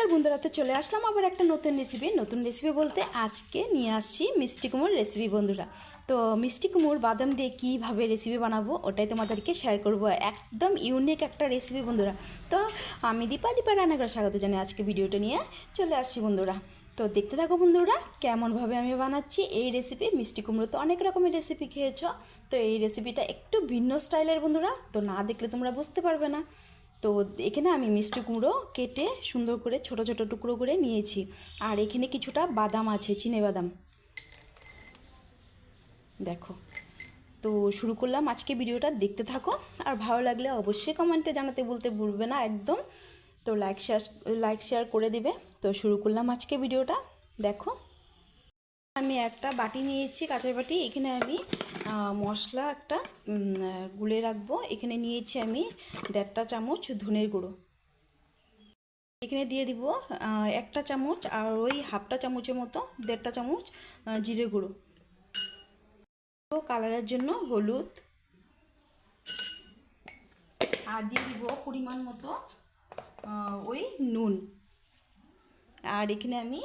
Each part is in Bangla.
নমস্কার বন্ধুরাতে চলে আসলাম আবার একটা নতুন রেসিপি নতুন রেসিপি বলতে আজকে নিয়ে আসছি মিষ্টি কুমড়োর রেসিপি বন্ধুরা। তো মিষ্টি কুমড়োর বাদাম দিয়ে কীভাবে রেসিপি বানাবো ওটাই তোমাদেরকে শেয়ার করব। একদম ইউনিক একটা রেসিপি বন্ধুরা। তো আমি দীপা দীপা রান্নাঘর স্বাগত জানাই আজকে ভিডিওটা নিয়ে। চলে আসছি বন্ধুরা। তো দেখতে থাকো বন্ধুরা, কেমনভাবে আমি বানাচ্ছি এই রেসিপি মিষ্টি কুমড়ো তো অনেক রকমের রেসিপি খেয়েছো। তো এই রেসিপিটা একটু ভিন্ন স্টাইলের বন্ধুরা। তো না দেখলে তোমরা বুঝতে পারবে না। তো এখানে আমি মিষ্টি কুমড়ো কেটে সুন্দর করে ছোট ছোট টুকরো করে নিয়েছি। আর এখানে কিছুটা বাদাম আছে, চিনে বাদাম। দেখো। তো শুরু করলাম আজকে ভিডিওটা। দেখতে থাকো। আর ভালো লাগলে অবশ্যই কমেন্টে জানাতে বলতে ভুলবে না একদম। তো লাইক শেয়ার লাইক শেয়ার করে দিবে। তো শুরু করলাম আজকে ভিডিওটা। দেখো। আমি একটা বাটি নিয়েছি, কাঁচের বাটি। এখানে আমি মশলা একটা গুলে রাখব। এখানে নিয়েছি আমি দেড়টা চামচ ধনের গুঁড়ো। এখানে দিয়ে দিব একটা চামচ আর ওই হাফটা চামচের মতো, দেড়টা চামচ জিরে গুঁড়ো। তো কালারের জন্য হলুদ। আর দিয়ে দিব পরিমাণ মতো ওই নুন। আর এখানে আমি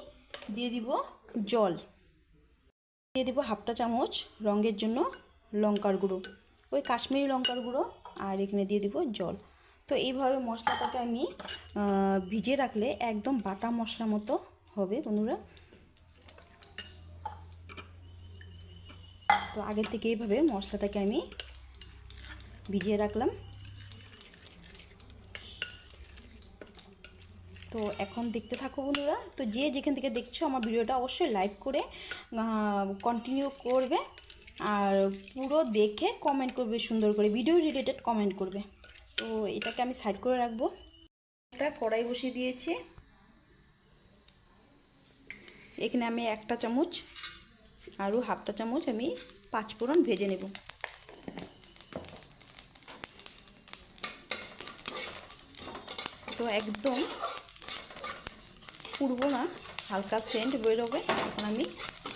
দিয়ে দিব জল। দিয়ে দেবো হাফটা চামচ রঙের জন্য লঙ্কার গুঁড়ো, ওই কাশ্মীরি লঙ্কার গুঁড়ো আর এখানে দিয়ে দিব জল। তো এইভাবে মশলাটাকে আমি ভিজিয়ে রাখলে একদম বাটা মশলা মতো হবে বন্ধুরা। তো আগের থেকে এইভাবে মশলাটাকে আমি ভিজিয়ে রাখলাম। তো এখন দেখতে থাকো বন্ধুরা। তো যে যেখান থেকে দেখছ আমার ভিডিওটা অবশ্যই লাইক করে কন্টিনিউ করবে আর পুরো দেখে কমেন্ট করবে, সুন্দর করে ভিডিও রিলেটেড কমেন্ট করবে। তো এটাকে আমি সাইড করে রাখব। একটা কড়াই বসিয়ে দিয়েছি। এখানে আমি একটা চামচ আরও হাফটা চামচ আমি পাঁচফোড়ন ভেজে নেব। তো একদম পুড়বো না, হালকা সেন্ট বেরোবে, এখন আমি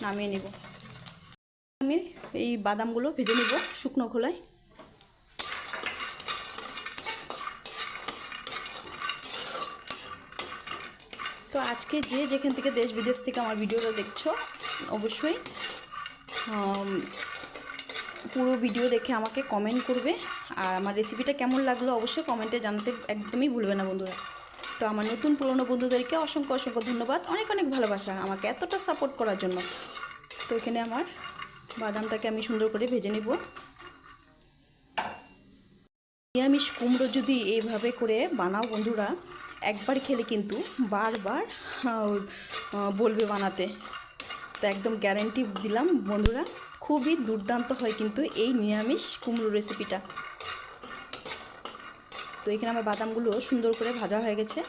নামিয়ে নেব। আমি এই বাদামগুলো ভেজে নেব শুকনো খোলায়। তো আজকে যে যেখান থেকে দেশ বিদেশ থেকে আমার ভিডিওটা দেখছ, অবশ্যই পুরো ভিডিও দেখে আমাকে কমেন্ট করবে। আর আমার রেসিপিটা কেমন লাগল অবশ্যই কমেন্টে জানতে একদমই ভুলবে না বন্ধুরা। তো আমার নতুন পুরনো বন্ধুদেরকে অসংখ্য অসংখ্য ধন্যবাদ। অনেক অনেক ভালোবাসা আমাকে এতটা সাপোর্ট করার জন্য। তো এখানে আমার বাদামটাকে আমি সুন্দর করে ভেজে নেব। নিরামিষ কুমড়ো যদি এইভাবে করে বানাও বন্ধুরা, একবার খেলে কিন্তু বারবার বলবে বানাতে। তো একদম গ্যারেন্টি দিলাম বন্ধুরা, খুবই দুর্দান্ত হয় কিন্তু এই নিরামিষ কুমড়ো রেসিপিটা তো এখানে আমার বাদামগুলো সুন্দর করে ভাজা হয়ে গেছে।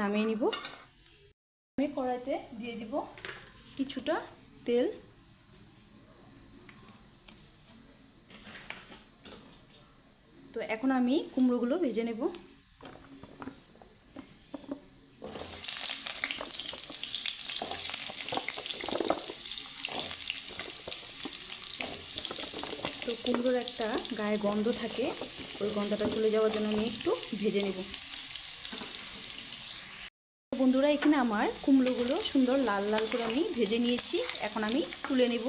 নামিয়ে নিব। আমি কড়াইতে দিয়ে দিব কিছুটা তেল। তো এখন আমি কুমড়োগুলো ভেজে নেব। কুমড়োর একটা গায়ে গন্ধ থাকে, ওই গন্ধটা চলে যাওয়ার জন্য আমি একটু ভেজে নেব। বন্ধুরা, এখানে আমার কুমড়োগুলো সুন্দর লাল লাল করে আমি ভেজে নিয়েছি, এখন আমি তুলে নেব।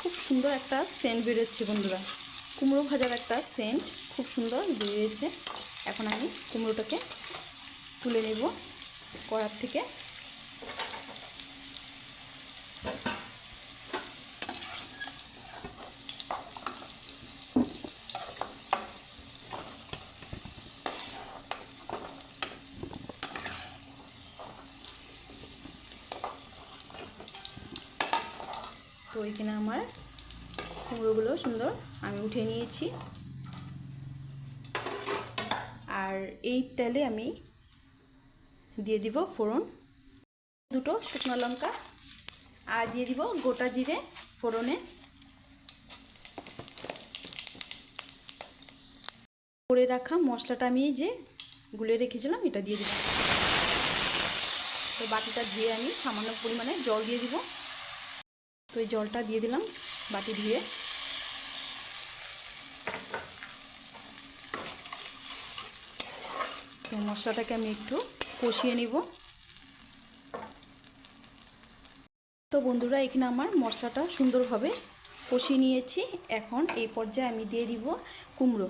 খুব সুন্দর একটা সেন্ট বেরোচ্ছে বন্ধুরা। কুমড়ো ভাজার একটা সেন্ট খুব সুন্দর বেরিয়েছে। এখন আমি কুমড়োটাকে তুলে নেব, কড়ার থেকে। তো এখানে আমার? কুমড়োগুলো সুন্দর আমি উঠে নিয়েছি। আর এই তেলে আমি দিয়ে দিব ফোড়ন। দুটো শুকনো লঙ্কা। আর দিয়ে দিব গোটা জিরে ফোড়নে। করে রাখা মশলাটা আমি যে গুলে রেখেছিলাম, এটা দিয়ে দিলাম তো বাটিটা দিয়ে আমি সামান্য পরিমাণে জল দিয়ে দিব। তো এই জলটা দিয়ে দিলাম বাটি ধুয়ে তো মশলাটাকে আমি একটু কষিয়ে নিব। তো বন্ধুরা, এখানে আমার মশলাটা সুন্দরভাবে কষিয়ে নিয়েছি। এখন এই পর্যায়ে আমি দিয়ে দিব কুমড়ো।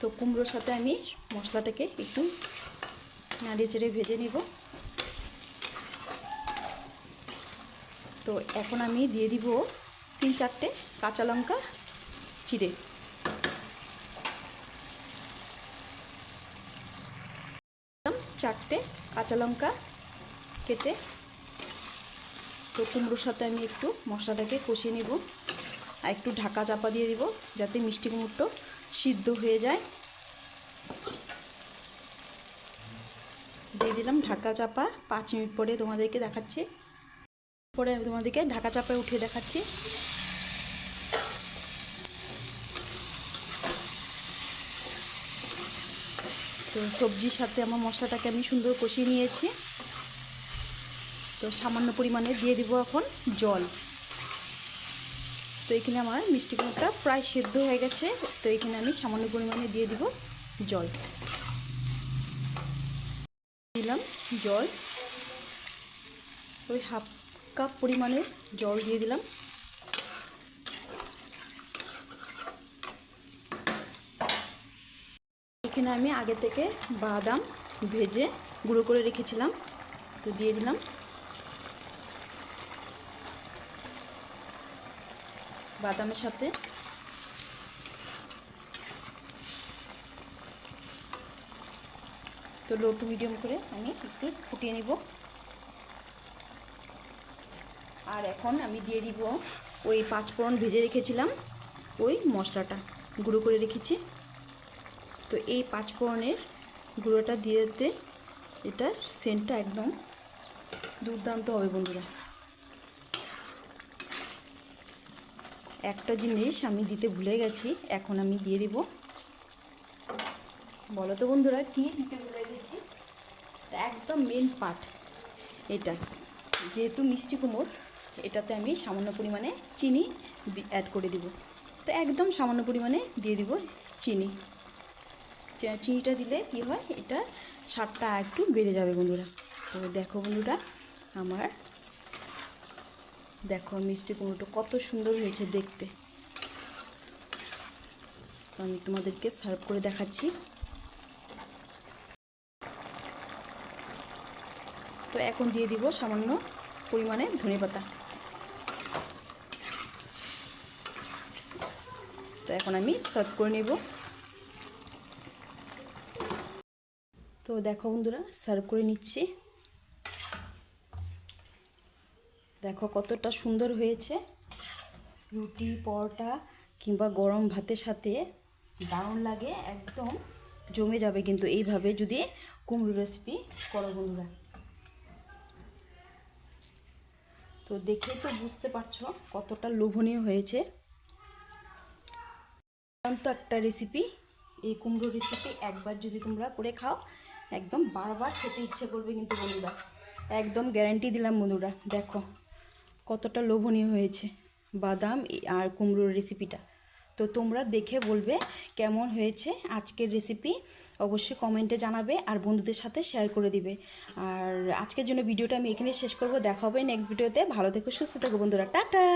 তো কুমড়োর সাথে আমি মশলাটাকে একটু নাড়িয়ে চেড়ে ভেজে নিব। তো এখন আমি দিয়ে দিব তিন চারটে কাঁচা লঙ্কা চিড়ে। চারটে কাঁচা লঙ্কা কেটে তো কুমড়োর সাথে আমি একটু মশলাটাকে কষিয়ে নিব আর একটু ঢাকা চাপা দিয়ে দিব যাতে মিষ্টি কুমড়োটা সিদ্ধ হয়ে যায়। দিয়ে দিলাম ঢাকা চাপা, পাঁচ মিনিট পরে তোমাদেরকে দেখাচ্ছি। পরে আমি তোমাদেরকে ঢাকা চাপায় উঠিয়ে দেখাচ্ছি। তো সবজির সাথে আমার মশলাটাকে আমি সুন্দর কষিয়ে নিয়েছি। তো সামান্য পরিমাণে দিয়ে দিব এখন জল। তো এখানে আমার মিষ্টি কুমড়োটা প্রায় সেদ্ধ হয়ে গেছে। তো এখানে আমি সামান্য পরিমাণে দিয়ে দিব জল। দিলাম জল। ওই হাফ কাপ পরিমাণে জল দিয়ে দিলাম। এখানে আমি আগে থেকে বাদাম ভেজে গুঁড়ো করে রেখেছিলাম, তো দিয়ে দিলাম। বাদামের সাথে তো লো টু মিডিয়াম করে আমি একটু ফুটিয়ে নিব। আর এখন আমি দিয়ে দিব ওই পাঁচ ফোড়ন ভেজে রেখেছিলাম ওই মশলাটা, গুঁড়ো করে রেখেছি। তো এই পাঁচ ফোড়নের গুঁড়োটা দিয়ে দিতে এটা সেন্টটা একদম দুর্দান্ত হবে বন্ধুরা। একটা জিনিস আমি দিতে ভুলে গেছি, এখন আমি দিয়ে দিব। বলো তো বন্ধুরা, কি দিতে ভুলে গেছি? একদম মেন পার্ট এটা। যেহেতু মিষ্টি কুমড় এটাতে আমি সামান্য পরিমাণে চিনি অ্যাড করে দিব। তো একদম সামান্য পরিমাণে দিয়ে দিব চিনি। চিনিটা দিলে কি হয়, এটা স্বাদটা একটু বেড়ে যাবে বন্ধুরা। তো দেখো বন্ধুরা, আমার দেখো মিষ্টি কুমড়োটা কত সুন্দর হয়েছে দেখতে। আমি তোমাদেরকে সার্ভ করে দেখাচ্ছি। তো এখন দিয়ে দিব সামান্য পরিমাণে ধনে পাতা এখন আমি সার্ভ করে নেব। তো দেখো বন্ধুরা, সার্ভ করে নিচ্ছি। দেখো কতটা সুন্দর হয়েছে। রুটি, পরোটা কিংবা গরম ভাতের সাথে দারুণ লাগে, একদম জমে যাবে কিন্তু এইভাবে যদি কুমড়ো রেসিপি করো বন্ধুরা। তো দেখে তো বুঝতে পারছ কতটা লোভনীয় হয়েছে। তো একটা রেসিপি এই কুমড়ো রেসিপি একবার যদি তোমরা করে খাও, একদম বারবার খেতে ইচ্ছে করবে কিন্তু বন্ধুরা। একদম গ্যারান্টি দিলাম বন্ধুরা, দেখো কতটা লোভনীয় হয়েছে বাদাম আর কুমড়োর রেসিপিটা তো তোমরা দেখে বলবে কেমন হয়েছে আজকের রেসিপি অবশ্যই কমেন্টে জানাবে আর বন্ধুদের সাথে শেয়ার করে দিবে। আর আজকের জন্য ভিডিওটা আমি এখানে শেষ করব, দেখা হবে নেক্সট ভিডিওতে ভালো থেকো, সুস্থ থেকো বন্ধুরা, টাটা!